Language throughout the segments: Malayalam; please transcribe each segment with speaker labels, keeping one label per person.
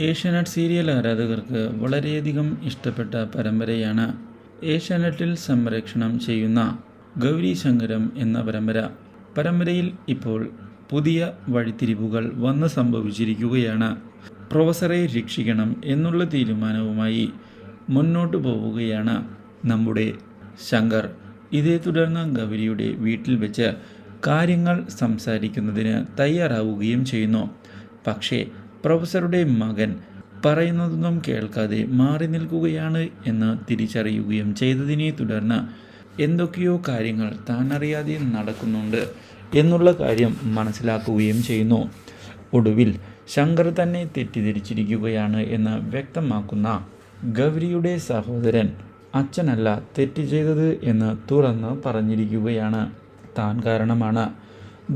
Speaker 1: ഏഷ്യാനെറ്റ് സീരിയൽ ആരാധകർക്ക് വളരെയധികം ഇഷ്ടപ്പെട്ട പരമ്പരയാണ് ഏഷ്യാനെറ്റിൽ സംരക്ഷണം ചെയ്യുന്ന ഗൗരി ശങ്കരം എന്ന പരമ്പര. പരമ്പരയിൽ ഇപ്പോൾ പുതിയ വഴിത്തിരിവുകൾ വന്ന് സംഭവിച്ചിരിക്കുകയാണ്. പ്രൊഫസറെ രക്ഷിക്കണം എന്നുള്ള തീരുമാനവുമായി മുന്നോട്ട് പോവുകയാണ് നമ്മുടെ ശങ്കർ. ഇതേ തുടർന്ന് ഗൗരിയുടെ വീട്ടിൽ വെച്ച് കാര്യങ്ങൾ സംസാരിക്കുന്നതിന് തയ്യാറാവുകയും ചെയ്യുന്നു. പക്ഷേ പ്രൊഫസറുടെ മകൻ പറയുന്നതൊന്നും കേൾക്കാതെ മാറി നിൽക്കുകയാണ് എന്ന് തിരിച്ചറിയുകയും ചെയ്തതിനെ തുടർന്ന് എന്തൊക്കെയോ കാര്യങ്ങൾ താൻ അറിയാതെ നടക്കുന്നുണ്ട് എന്നുള്ള കാര്യം മനസ്സിലാക്കുകയും ചെയ്യുന്നു. ഒടുവിൽ ശങ്കർ തന്നെ തെറ്റിദ്ധരിച്ചിരിക്കുകയാണ് എന്ന് വ്യക്തമാക്കുന്ന ഗൗരിയുടെ സഹോദരൻ അച്ഛനല്ല തെറ്റ് ചെയ്തത് എന്ന് തുറന്ന് പറഞ്ഞിരിക്കുകയാണ്. താൻ കാരണമാണ്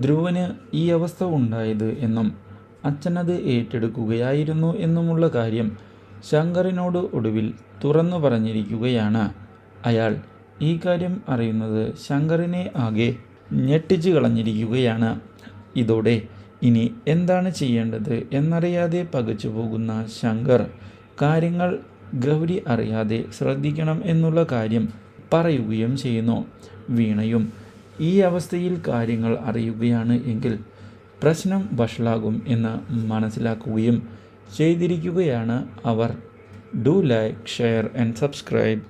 Speaker 1: ധ്രുവന് ഈ അവസ്ഥ ഉണ്ടായത് എന്നും അച്ഛനത് ഏറ്റെടുക്കുകയായിരുന്നു എന്നുമുള്ള കാര്യം ശങ്കറിനോട് ഒടുവിൽ തുറന്നു പറഞ്ഞിരിക്കുകയാണ്. അയാൾ ഈ കാര്യം അറിയുന്നത് ശങ്കറിനെ ആകെ ഞെട്ടിച്ചു കളഞ്ഞിരിക്കുകയാണ്. ഇതോടെ ഇനി എന്താണ് ചെയ്യേണ്ടത് എന്നറിയാതെ പകച്ചു പോകുന്ന ശങ്കർ കാര്യങ്ങൾ ഗൗരി അറിയാതെ ശ്രദ്ധിക്കണം എന്നുള്ള കാര്യം പറയുകയും ചെയ്യുന്നു. വീണയും ഈ അവസ്ഥയിൽ കാര്യങ്ങൾ അറിയുകയാണ് എങ്കിൽ പ്രശ്നം വഷളാകും എന്ന് മനസ്സിലാക്കുകയും ചെയ്തിരിക്കുകയാണ് അവർ. Do like share and subscribe